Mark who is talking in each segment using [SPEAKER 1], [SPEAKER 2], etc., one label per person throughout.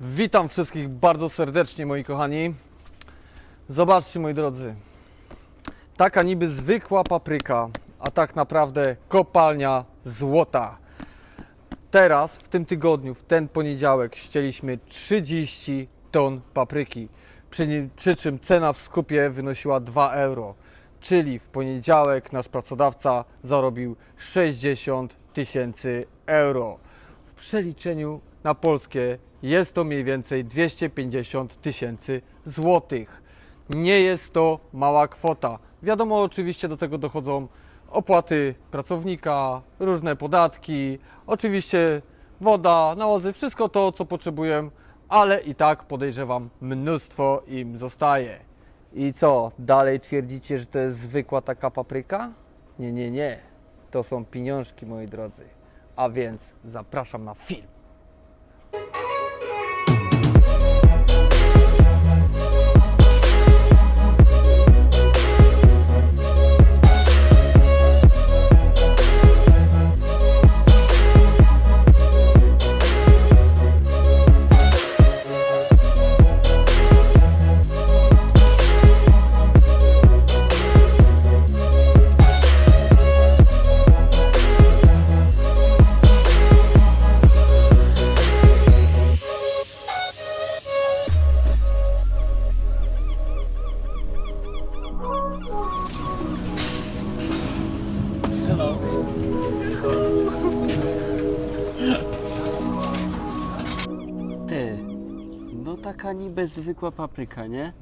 [SPEAKER 1] Witam wszystkich bardzo serdecznie, moi kochani. Zobaczcie, moi drodzy. Taka niby zwykła papryka, a tak naprawdę kopalnia złota. Teraz, w tym tygodniu, w ten poniedziałek, ścieliśmy 30 ton papryki. Przy, przy czym cena w skupie wynosiła 2 euro. Czyli w poniedziałek nasz pracodawca zarobił 60 tysięcy euro. W przeliczeniu na polskie jest to mniej więcej 250 tysięcy złotych. Nie jest to mała kwota. Wiadomo, oczywiście do tego dochodzą opłaty pracownika, różne podatki, oczywiście woda, nawozy, wszystko to, co potrzebuję, ale i tak podejrzewam, mnóstwo im zostaje. I co, dalej twierdzicie, że to jest zwykła taka papryka? Nie, nie, nie. To są pieniążki, moi drodzy. A więc zapraszam na film.
[SPEAKER 2] Taka niby zwykła papryka, nie?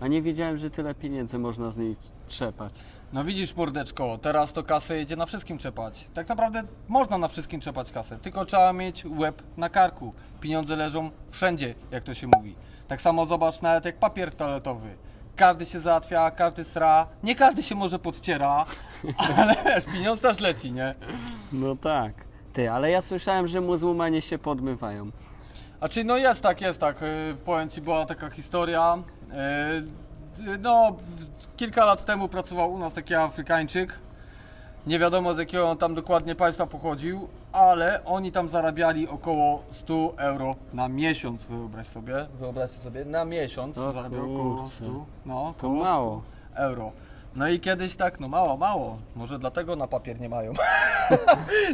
[SPEAKER 2] A nie wiedziałem, że tyle pieniędzy można z niej trzepać.
[SPEAKER 1] No widzisz, mordeczko, teraz to kasę jedzie na wszystkim trzepać. Tak naprawdę można na wszystkim trzepać kasę, tylko trzeba mieć łeb na karku. Pieniądze leżą wszędzie, jak to się mówi. Tak samo zobacz nawet jak papier toaletowy. Każdy się załatwia, każdy sra, nie każdy się może podciera, ale wiesz, pieniądz też leci, nie?
[SPEAKER 2] No tak. Ty, ale ja słyszałem, że muzułmanie się podmywają.
[SPEAKER 1] A czy no jest tak, jest tak. Yy, Powiem Ci, była taka historia. Yy, No, w- kilka lat temu pracował u nas taki Afrykańczyk. Nie wiadomo z jakiego on tam dokładnie państwa pochodził, ale oni tam zarabiali około 100 euro na miesiąc, wyobraź sobie. Wyobraźcie sobie, na miesiąc
[SPEAKER 2] O
[SPEAKER 1] zarabiał około
[SPEAKER 2] kurczę.
[SPEAKER 1] 100, no,
[SPEAKER 2] To
[SPEAKER 1] około
[SPEAKER 2] mało.
[SPEAKER 1] 100 euro. No i kiedyś tak, no mało, mało. Może dlatego na papier nie mają.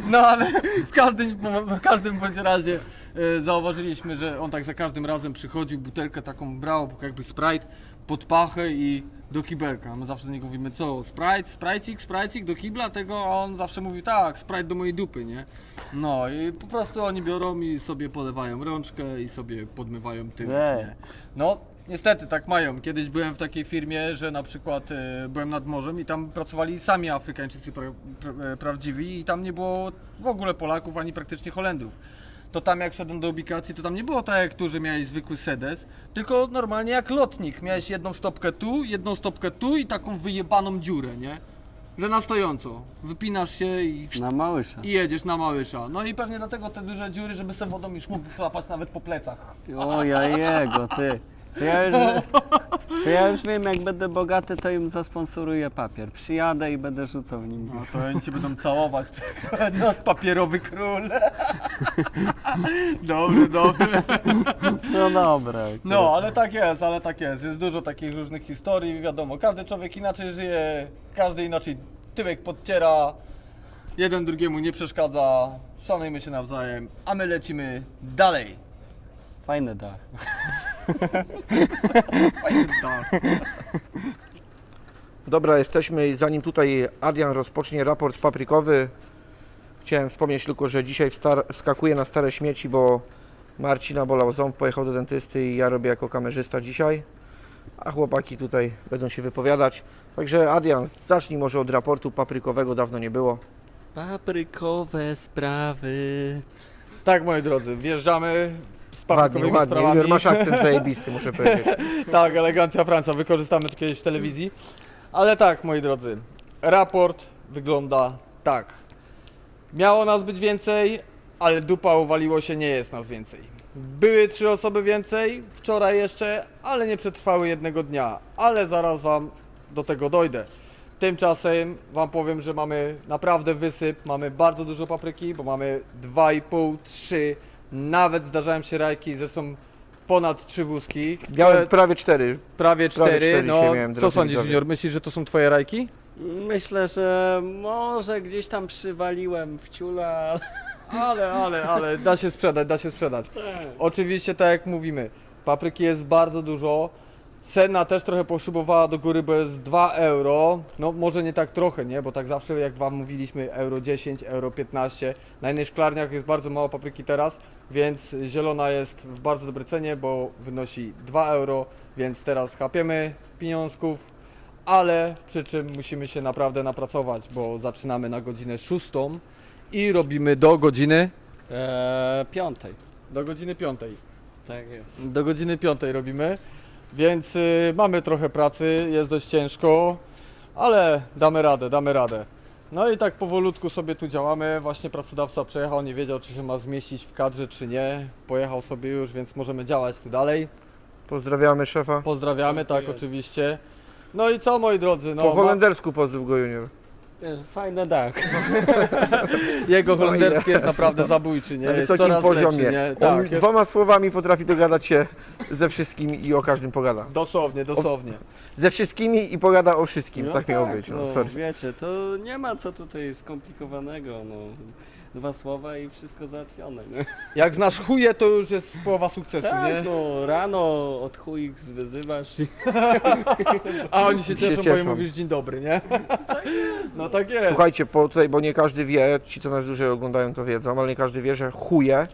[SPEAKER 1] No ale w każdym, w każdym bądź razie zauważyliśmy, że on tak za każdym razem przychodził, butelkę taką brał, jakby Sprite pod pachę i do kibelka. My zawsze do niego mówimy, co, Sprite, Sprite'ik, Sprite'ik do kibla tego, a on zawsze mówi, tak, Sprite do mojej dupy, nie? No i po prostu oni biorą i sobie polewają rączkę i sobie podmywają tył, nie? No, niestety tak mają. Kiedyś byłem w takiej firmie, że na przykład e, byłem nad morzem i tam pracowali sami Afrykańczycy pra, pra, e, prawdziwi i tam nie było w ogóle Polaków ani praktycznie Holendrów. To tam jak wszedłem do ubikacji, to tam nie było tak jak tu, że miałeś zwykły sedes, tylko normalnie jak lotnik. Miałeś jedną stopkę tu, jedną stopkę tu i taką wyjebaną dziurę, nie? Że na stojąco. Wypinasz się i
[SPEAKER 2] Na małysza.
[SPEAKER 1] i jedziesz na Małysza. No i pewnie dlatego te duże dziury, żeby se wodą już mógł klapać nawet po plecach.
[SPEAKER 2] O ja jego, ty. To ja, już, to ja już wiem, jak będę bogaty, to im zasponsoruję papier. Przyjadę i będę rzucał w nim.
[SPEAKER 1] No to oni cię będą całować. Papierowy król. Dobry, dobry.
[SPEAKER 2] No dobra.
[SPEAKER 1] No, ale tak jest, ale tak jest. Jest dużo takich różnych historii, wiadomo. Każdy człowiek inaczej żyje, każdy inaczej tyłek podciera. Jeden drugiemu nie przeszkadza. Szanujmy się nawzajem, a my lecimy dalej.
[SPEAKER 2] Fajny dach.
[SPEAKER 3] Dobra, jesteśmy i zanim tutaj Adrian rozpocznie raport paprykowy, chciałem wspomnieć tylko, że dzisiaj wskakuję na stare śmieci, bo Marcina bolał ząb, pojechał do dentysty i ja robię jako kamerzysta dzisiaj, a chłopaki tutaj będą się wypowiadać. Także Adrian, zacznij może od raportu paprykowego, dawno nie było.
[SPEAKER 2] Paprykowe sprawy.
[SPEAKER 1] Tak, moi drodzy, wjeżdżamy z
[SPEAKER 3] Ładnie,
[SPEAKER 1] paprykowymi
[SPEAKER 3] ładnie,
[SPEAKER 1] sprawami.
[SPEAKER 3] masz akcent zajebisty, muszę powiedzieć.
[SPEAKER 1] Tak, elegancja Francja, wykorzystamy to kiedyś w telewizji. Ale tak, moi drodzy, raport wygląda tak. Miało nas być więcej, ale dupa uwaliło się, nie jest nas więcej. Były trzy osoby więcej, wczoraj jeszcze, ale nie przetrwały jednego dnia. Ale zaraz wam do tego dojdę. Tymczasem wam powiem, że mamy naprawdę wysyp, mamy bardzo dużo papryki, bo mamy 2,5, 3, nawet zdarzają się rajki, zresztą ponad trzy wózki.
[SPEAKER 3] Miałem
[SPEAKER 1] E,
[SPEAKER 3] prawie cztery.
[SPEAKER 1] prawie cztery.
[SPEAKER 3] cztery
[SPEAKER 1] no,
[SPEAKER 3] dzisiaj miałem,
[SPEAKER 1] co
[SPEAKER 3] drodzy
[SPEAKER 1] sądzisz,
[SPEAKER 3] widzowie?
[SPEAKER 1] Junior? Myślisz, że to są twoje rajki?
[SPEAKER 2] Myślę, że może gdzieś tam przywaliłem w ciula, ale...
[SPEAKER 1] Ale, ale, ale da się sprzedać, da się sprzedać. Oczywiście, tak jak mówimy, papryki jest bardzo dużo. Cena też trochę poszybowała do góry, bo jest 2 euro. No może nie tak trochę, nie? Bo tak zawsze jak Wam mówiliśmy, euro 10, euro 15. Na innych szklarniach jest bardzo mało papryki teraz, więc zielona jest w bardzo dobrej cenie, bo wynosi 2 euro, więc teraz chapiemy pieniążków, ale przy czym musimy się naprawdę napracować, bo zaczynamy na godzinę 6 i robimy do godziny
[SPEAKER 2] Eee, piątej.
[SPEAKER 1] do godziny 5.
[SPEAKER 2] Tak jest.
[SPEAKER 1] Do godziny 5 robimy, więc y, mamy trochę pracy, jest dość ciężko, ale damy radę, damy radę. No i tak powolutku sobie tu działamy. Właśnie pracodawca przejechał, nie wiedział czy się ma zmieścić w kadrze czy nie. Pojechał sobie już, więc możemy działać tu dalej.
[SPEAKER 3] Pozdrawiamy szefa.
[SPEAKER 1] Pozdrawiamy, tak oczywiście. No i co moi drodzy, no
[SPEAKER 3] Po
[SPEAKER 1] ma,
[SPEAKER 3] holendersku pozdrów go junior.
[SPEAKER 2] E, Fajny dach.
[SPEAKER 1] jego holenderski jest naprawdę zabójczy, nie?
[SPEAKER 3] Na
[SPEAKER 1] Jest
[SPEAKER 3] wysokim
[SPEAKER 1] coraz
[SPEAKER 3] poziomie.
[SPEAKER 1] lepszy, nie?
[SPEAKER 3] On
[SPEAKER 1] Tak, jest
[SPEAKER 3] dwoma słowami potrafi dogadać się ze wszystkim i o każdym pogada.
[SPEAKER 1] dosłownie, dosłownie.
[SPEAKER 3] Ze wszystkimi i pogada o wszystkim.
[SPEAKER 2] No
[SPEAKER 3] tak miało być. No,
[SPEAKER 2] no,
[SPEAKER 3] sorry.
[SPEAKER 2] wiecie, to nie ma co tutaj skomplikowanego, no. Dwa słowa i wszystko załatwione, nie?
[SPEAKER 1] Jak znasz chuje, to już jest połowa sukcesu,
[SPEAKER 2] Tak,
[SPEAKER 1] nie?
[SPEAKER 2] no, rano od chuj wyzywasz i...
[SPEAKER 1] A oni się
[SPEAKER 3] Się
[SPEAKER 1] cieszą, bo
[SPEAKER 3] cieszą.
[SPEAKER 1] im mówisz dzień dobry, nie? No tak jest.
[SPEAKER 3] Słuchajcie, po tutaj, bo nie każdy wie, ci co nas dłużej oglądają to wiedzą, ale nie każdy wie, że chuje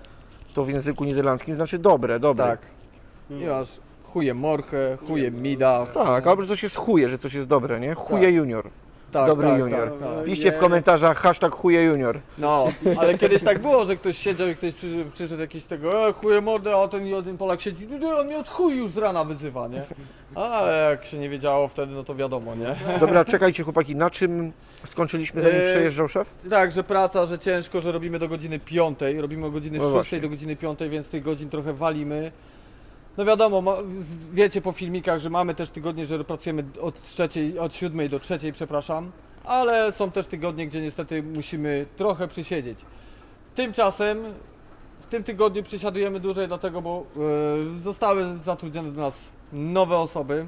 [SPEAKER 3] to w języku niderlandzkim znaczy dobre, dobre.
[SPEAKER 1] Tak. I masz chuje morchę, chuje midach.
[SPEAKER 3] Tak, albo że coś jest chuje, że coś jest dobre, nie? Chuje junior.
[SPEAKER 1] Tak,
[SPEAKER 3] dobry
[SPEAKER 1] tak,
[SPEAKER 3] junior.
[SPEAKER 1] Tak, tak.
[SPEAKER 3] Piszcie w komentarzach hashtag chuje junior.
[SPEAKER 1] No, ale kiedyś tak było, że ktoś siedział i ktoś przyszedł, przyszedł jakiś tego, e, chuje mordę, a ten jeden Polak siedzi, "No, on mnie od chuj już z rana wyzywa, nie? Ale jak się nie wiedziało wtedy, no to wiadomo, nie?
[SPEAKER 3] Dobra, czekajcie chłopaki, na czym skończyliśmy zanim
[SPEAKER 1] Eee,
[SPEAKER 3] przejeżdżał szef?
[SPEAKER 1] Tak, że praca, że ciężko, że robimy do godziny 5, robimy od godziny
[SPEAKER 3] No
[SPEAKER 1] 6
[SPEAKER 3] właśnie.
[SPEAKER 1] do godziny 5, więc tych godzin trochę walimy. No wiadomo, wiecie po filmikach, że mamy też tygodnie, że pracujemy od trzeciej, od 7 do 3, przepraszam, ale są też tygodnie, gdzie niestety musimy trochę przysiedzieć. Tymczasem w tym tygodniu przysiadujemy dłużej, dlatego, bo e, zostały zatrudnione do nas nowe osoby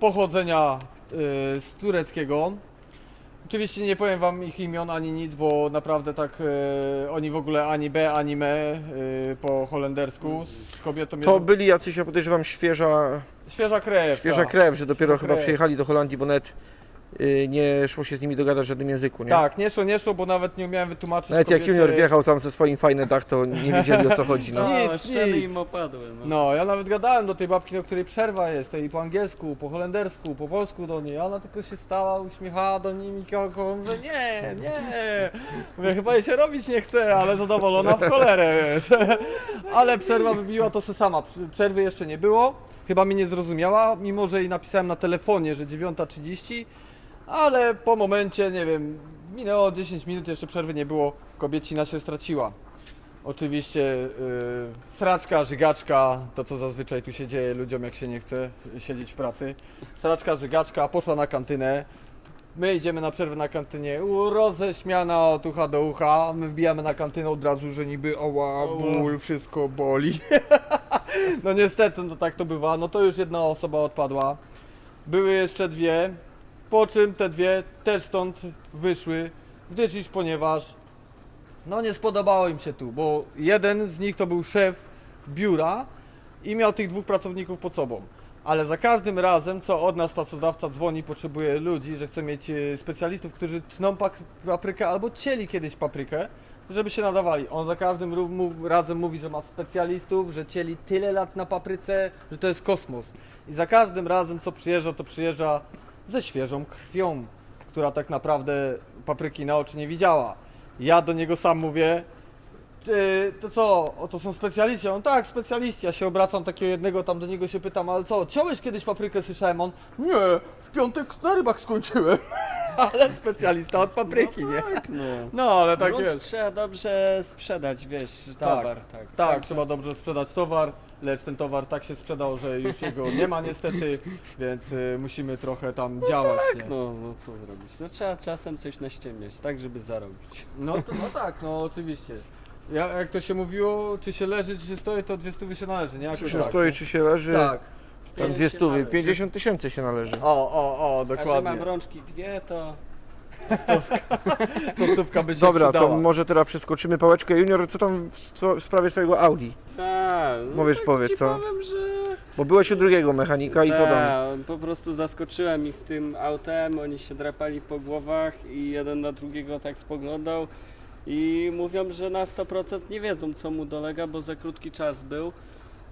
[SPEAKER 1] pochodzenia e, z tureckiego. Oczywiście nie powiem wam ich imion ani nic, bo naprawdę tak e, oni w ogóle ani B, ani me e, po holendersku z kobietą
[SPEAKER 3] To
[SPEAKER 1] jedną-
[SPEAKER 3] byli jacyś, ja podejrzewam, świeża,
[SPEAKER 1] świeża krew.
[SPEAKER 3] świeża
[SPEAKER 1] tak.
[SPEAKER 3] krew, że dopiero
[SPEAKER 1] Świeża
[SPEAKER 3] chyba
[SPEAKER 1] krew.
[SPEAKER 3] przyjechali do Holandii, bo nawet nie szło się z nimi dogadać w żadnym języku, nie?
[SPEAKER 1] Tak, nie szło, nie szło, bo nawet nie umiałem wytłumaczyć
[SPEAKER 3] Nawet jak
[SPEAKER 1] kobiecie-
[SPEAKER 3] junior wjechał tam ze swoim fajnym dach, to nie wiedzieli o co chodzi, no.
[SPEAKER 2] No,
[SPEAKER 1] Nic,
[SPEAKER 2] ściany
[SPEAKER 1] nic.
[SPEAKER 2] im opadły, no.
[SPEAKER 1] No, ja nawet gadałem do tej babki, do której przerwa jest, tej po angielsku, po holendersku, po polsku do niej, a ona tylko się stała, uśmiechała do niej Mikołką, że nie, nie. Mówię, chyba jej się robić nie chce, ale zadowolona w cholerę, wiesz. Ale przerwa wybiła to se sama, przerwy jeszcze nie było, chyba mnie nie zrozumiała, mimo że jej napisałem na telefonie, że 9.30, ale po momencie, nie wiem, minęło 10 minut, jeszcze przerwy nie było, kobiecina się straciła. Oczywiście yy, sraczka, żygaczka, to co zazwyczaj tu się dzieje ludziom jak się nie chce siedzieć w pracy. Sraczka, żygaczka, poszła na kantynę. My idziemy na przerwę na kantynie, u, roześmiana od ucha do ucha, my wbijamy na kantynę od razu, że niby oła, ból, wszystko boli. no niestety, no tak to bywa, no to już jedna osoba odpadła. Były jeszcze dwie, po czym te dwie też stąd wyszły, gdyż iż ponieważ no nie spodobało im się tu, bo jeden z nich to był szef biura i miał tych dwóch pracowników pod sobą. Ale za każdym razem, co od nas pracodawca dzwoni, potrzebuje ludzi, że chce mieć e, specjalistów, którzy tną paprykę albo cieli kiedyś paprykę, żeby się nadawali. On za każdym razem mówi, że ma specjalistów, że cieli tyle lat na papryce, że to jest kosmos. I za każdym razem, co przyjeżdża, to przyjeżdża ze świeżą krwią, która tak naprawdę papryki na oczy nie widziała. Ja do niego sam mówię, ty, to co, o to są specjaliści? On tak, specjaliści. Ja się obracam takiego jednego, tam do niego się pytam, ale co, ciąłeś kiedyś paprykę, słyszałem? On, nie, w piątek na rybach skończyłem. ale specjalista od papryki, nie?
[SPEAKER 2] Tak, no.
[SPEAKER 1] No, ale tak
[SPEAKER 2] Grunt
[SPEAKER 1] jest.
[SPEAKER 2] trzeba dobrze sprzedać, wiesz, towar, tak.
[SPEAKER 1] Tak, trzeba dobrze sprzedać towar, lecz ten towar tak się sprzedał, że już jego nie ma niestety, więc y, musimy trochę tam działać. nie?
[SPEAKER 2] No, no co zrobić? No trzeba czasem coś naściemniać, tak żeby zarobić.
[SPEAKER 1] No, to, no tak, no oczywiście. Ja, jak to się mówiło, czy się leży, czy się stoi, to dwie stówy się należy, nie?
[SPEAKER 3] Czy
[SPEAKER 1] Jakoś
[SPEAKER 3] się
[SPEAKER 1] tak.
[SPEAKER 3] stoi, czy się leży,
[SPEAKER 1] Tak.
[SPEAKER 3] tam dwie stówy, 50 tysięcy się należy.
[SPEAKER 1] O, o, o,
[SPEAKER 2] A że mam
[SPEAKER 1] dokładnie.
[SPEAKER 2] rączki dwie, to
[SPEAKER 1] To stówka by się
[SPEAKER 3] Dobra,
[SPEAKER 1] przydała.
[SPEAKER 3] to może teraz przeskoczymy pałeczkę. Junior, co tam w, w sprawie twojego Audi?
[SPEAKER 2] tak. No
[SPEAKER 3] Mówisz,
[SPEAKER 2] tak
[SPEAKER 3] powiedz,
[SPEAKER 2] ci
[SPEAKER 3] co?
[SPEAKER 2] powiem, że
[SPEAKER 3] Bo byłeś u drugiego mechanika i co tam?
[SPEAKER 2] Tak, po prostu zaskoczyłem ich tym autem, oni się drapali po głowach i jeden na drugiego tak spoglądał i mówią, że na 100% nie wiedzą co mu dolega, bo za krótki czas był.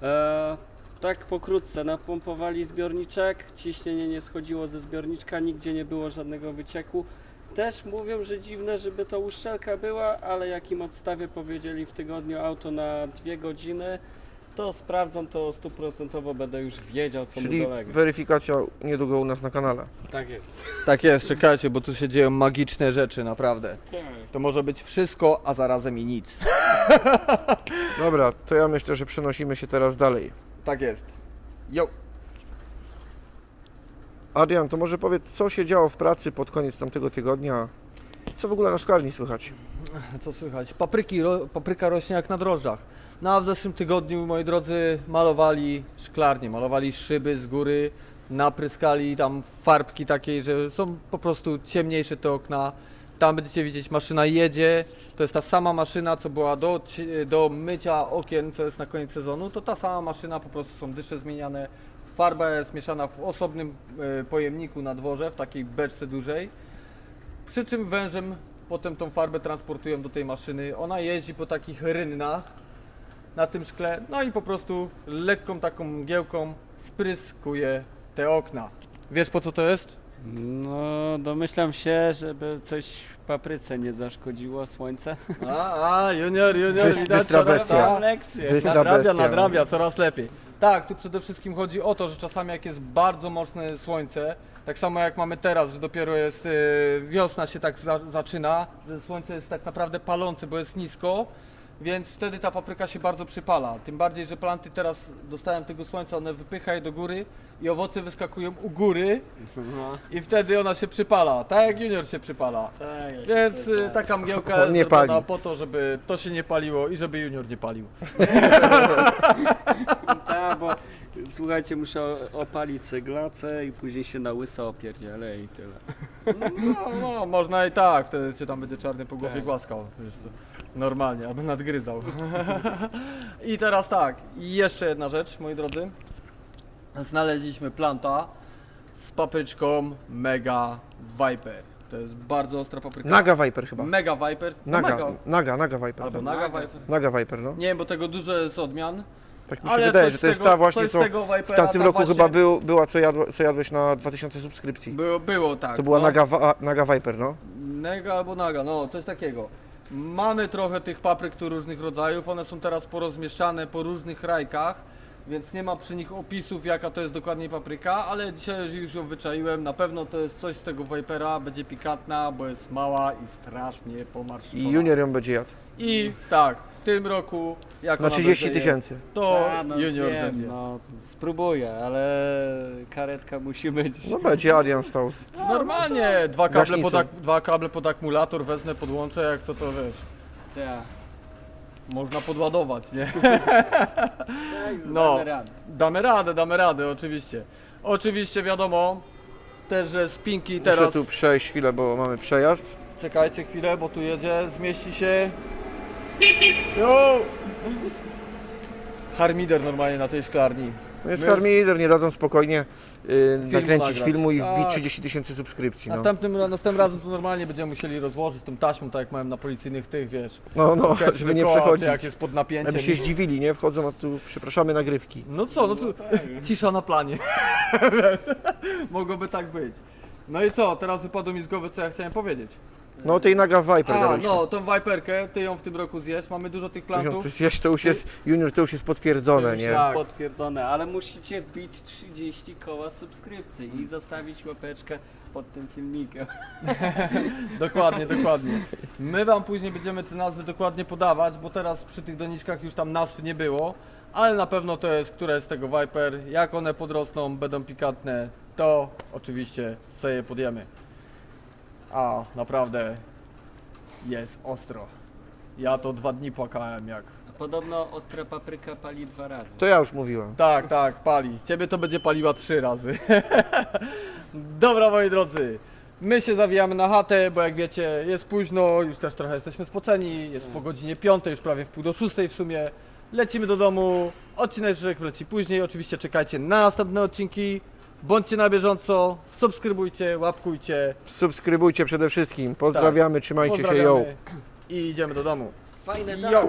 [SPEAKER 2] E, tak pokrótce napompowali zbiorniczek, ciśnienie nie schodziło ze zbiorniczka, nigdzie nie było żadnego wycieku. Też mówią, że dziwne, żeby to uszczelka była, ale jak im odstawię powiedzieli w tygodniu auto na dwie godziny, to sprawdzam to stuprocentowo, będę już wiedział co
[SPEAKER 3] Czyli
[SPEAKER 2] mu dolega.
[SPEAKER 3] weryfikacja niedługo u nas na kanale.
[SPEAKER 2] Tak jest.
[SPEAKER 1] Tak jest, czekajcie, bo tu się dzieją magiczne rzeczy, naprawdę. To może być wszystko, a zarazem i nic.
[SPEAKER 3] Dobra, to ja myślę, że przenosimy się teraz dalej.
[SPEAKER 1] Tak jest. Jo.
[SPEAKER 3] Adrian, to może powiedz, co się działo w pracy pod koniec tamtego tygodnia? Co w ogóle na szklarni słychać?
[SPEAKER 1] Co słychać? Papryki, ro, papryka rośnie jak na drożdżach. No a w zeszłym tygodniu, moi drodzy, malowali szklarnie, malowali szyby z góry, napryskali tam farbki takiej, że są po prostu ciemniejsze te okna. Tam będziecie widzieć, maszyna jedzie. To jest ta sama maszyna, co była do, do mycia okien, co jest na koniec sezonu. To ta sama maszyna, po prostu są dysze zmieniane. Farba jest mieszana w osobnym e, pojemniku na dworze, w takiej beczce dużej. Przy czym wężem potem tą farbę transportują do tej maszyny. Ona jeździ po takich rynnach na tym szkle, no i po prostu lekką taką mgiełką spryskuje te okna. Wiesz po co to jest?
[SPEAKER 2] No, domyślam się, żeby coś w papryce nie zaszkodziło słońce.
[SPEAKER 1] A, a junior, junior,
[SPEAKER 3] Bys-
[SPEAKER 1] widać
[SPEAKER 3] bystra
[SPEAKER 1] coraz-
[SPEAKER 3] bestia.
[SPEAKER 2] lekcję.
[SPEAKER 3] Bystra
[SPEAKER 1] Nadrabia,
[SPEAKER 3] bestia, no.
[SPEAKER 1] nadrabia, coraz lepiej. Tak, tu przede wszystkim chodzi o to, że czasami jak jest bardzo mocne słońce, tak samo jak mamy teraz, że dopiero jest e, wiosna się tak za, zaczyna, że słońce jest tak naprawdę palące, bo jest nisko, więc wtedy ta papryka się bardzo przypala. Tym bardziej, że planty teraz dostają tego słońca, one wypycha je do góry i owoce wyskakują u góry
[SPEAKER 2] No,
[SPEAKER 1] i wtedy ona się przypala, tak jak junior się przypala.
[SPEAKER 2] tak,
[SPEAKER 1] Więc y, taka mgiełka jest
[SPEAKER 3] Nie
[SPEAKER 1] zrobiona
[SPEAKER 3] pali.
[SPEAKER 1] po to, żeby to się nie paliło i żeby junior nie palił.
[SPEAKER 2] słuchajcie, muszę opalić ceglacę i później się na łyso opierdzielę i tyle.
[SPEAKER 1] No, no, można i tak, wtedy cię tam będzie czarny po głowie
[SPEAKER 2] Tak.
[SPEAKER 1] głaskał. Wiesz, to normalnie, aby nadgryzał. I teraz tak, i jeszcze jedna rzecz, moi drodzy. Znaleźliśmy planta z papryczką Mega Viper. To jest bardzo ostra papryka.
[SPEAKER 3] Naga Viper chyba.
[SPEAKER 1] Mega Viper. No
[SPEAKER 3] Naga,
[SPEAKER 1] mega.
[SPEAKER 3] naga, naga Viper.
[SPEAKER 1] Albo
[SPEAKER 3] tak.
[SPEAKER 1] Naga
[SPEAKER 2] Naga.
[SPEAKER 1] Viper.
[SPEAKER 3] Naga Viper, no.
[SPEAKER 1] Nie wiem, bo tego dużo jest odmian.
[SPEAKER 3] Tak mi się
[SPEAKER 1] Ale
[SPEAKER 3] wydaje,
[SPEAKER 1] coś
[SPEAKER 3] że to jest
[SPEAKER 1] tego-
[SPEAKER 3] ta właśnie,
[SPEAKER 1] coś z
[SPEAKER 3] co
[SPEAKER 1] tego
[SPEAKER 3] w tamtym
[SPEAKER 1] ta
[SPEAKER 3] roku
[SPEAKER 1] właśnie-
[SPEAKER 3] chyba był, była, co, jadł, co jadłeś na 2000 subskrypcji.
[SPEAKER 1] Było, było tak.
[SPEAKER 3] To była
[SPEAKER 1] no.
[SPEAKER 3] Naga, wa- Naga Viper, no.
[SPEAKER 1] Nega albo naga, no coś takiego. Mamy trochę tych papryk tu różnych rodzajów, one są teraz porozmieszczane po różnych rajkach, więc nie ma przy nich opisów jaka to jest dokładnie papryka, ale dzisiaj już ją wyczaiłem, na pewno to jest coś z tego Vipera, będzie pikantna, bo jest mała i strasznie pomarszczona.
[SPEAKER 3] I Junior ją będzie jadł.
[SPEAKER 1] I tak, tym roku jak
[SPEAKER 3] Na
[SPEAKER 1] ona
[SPEAKER 3] 30
[SPEAKER 1] będzie je,
[SPEAKER 3] tysięcy.
[SPEAKER 1] To
[SPEAKER 2] A, no
[SPEAKER 1] junior
[SPEAKER 2] zjem,
[SPEAKER 1] zjedzie.
[SPEAKER 2] no spróbuję, ale karetka musi być.
[SPEAKER 3] No będzie Adrian z-
[SPEAKER 1] Normalnie, dwa kable, pod, ak- dwa kable pod akumulator wezmę, podłączę, jak co to wiesz,
[SPEAKER 2] Ja.
[SPEAKER 1] można podładować, nie?
[SPEAKER 2] Tak,
[SPEAKER 1] No.
[SPEAKER 2] damy radę.
[SPEAKER 1] Damy radę, damy radę, oczywiście. Oczywiście wiadomo, też że spinki
[SPEAKER 3] Muszę
[SPEAKER 1] teraz...
[SPEAKER 3] tu przejść chwilę, bo mamy przejazd.
[SPEAKER 1] Czekajcie chwilę, bo tu jedzie, zmieści się. Jo! Harmider normalnie na tej szklarni.
[SPEAKER 3] No jest
[SPEAKER 1] Więc-
[SPEAKER 3] Harmider, nie dadzą spokojnie yy, nakręcić
[SPEAKER 1] nagrać.
[SPEAKER 3] filmu i wbić
[SPEAKER 1] Tak.
[SPEAKER 3] 30 tysięcy subskrypcji. No,
[SPEAKER 1] Następnym, następnym razem to normalnie będziemy musieli rozłożyć tą taśmą, tak jak mają na policyjnych tych, wiesz.
[SPEAKER 3] no, no żeby nie
[SPEAKER 1] dookoła,
[SPEAKER 3] przechodzić.
[SPEAKER 1] Jak jest pod napięciem.
[SPEAKER 3] Aby się zdziwili, nie? Wchodzą, a tu przepraszamy nagrywki.
[SPEAKER 1] No co, no to cisza na planie. Wiesz, Mogłoby tak być. No i co, teraz wypadło mi z głowy, co ja chciałem powiedzieć.
[SPEAKER 3] No tej Naga Viper
[SPEAKER 1] A, no, tą Viperkę, ty ją w tym roku zjesz, mamy dużo tych plantów.
[SPEAKER 3] To jest, to już jest, Junior, to już jest potwierdzone,
[SPEAKER 2] To już
[SPEAKER 3] nie?
[SPEAKER 2] jest
[SPEAKER 1] Tak.
[SPEAKER 2] potwierdzone, ale musicie wbić 30 koła subskrypcji i zostawić łapeczkę pod tym filmikiem.
[SPEAKER 1] Dokładnie, dokładnie. My wam później będziemy te nazwy dokładnie podawać, bo teraz przy tych doniczkach już tam nazw nie było, ale na pewno to jest która jest z tego Viper. Jak one podrosną, będą pikantne, to oczywiście sobie je podjemy. A, naprawdę jest ostro. Ja to dwa dni płakałem jak.
[SPEAKER 2] A podobno ostra papryka pali dwa razy.
[SPEAKER 3] To ja już mówiłem.
[SPEAKER 1] Tak, tak, pali. Ciebie to będzie paliła trzy razy. Dobra, moi drodzy. My się zawijamy na chatę, bo jak wiecie, jest późno, już też trochę jesteśmy spoceni, jest po godzinie 5, już prawie w pół do 6 w sumie. Lecimy do domu, odcinek wleci później, oczywiście czekajcie na następne odcinki, bądźcie na bieżąco, subskrybujcie, łapkujcie,
[SPEAKER 3] Subskrybujcie przede wszystkim. Pozdrawiamy, trzymajcie się, yo.
[SPEAKER 1] pozdrawiamy i idziemy do domu.
[SPEAKER 2] Fajne
[SPEAKER 1] Yo!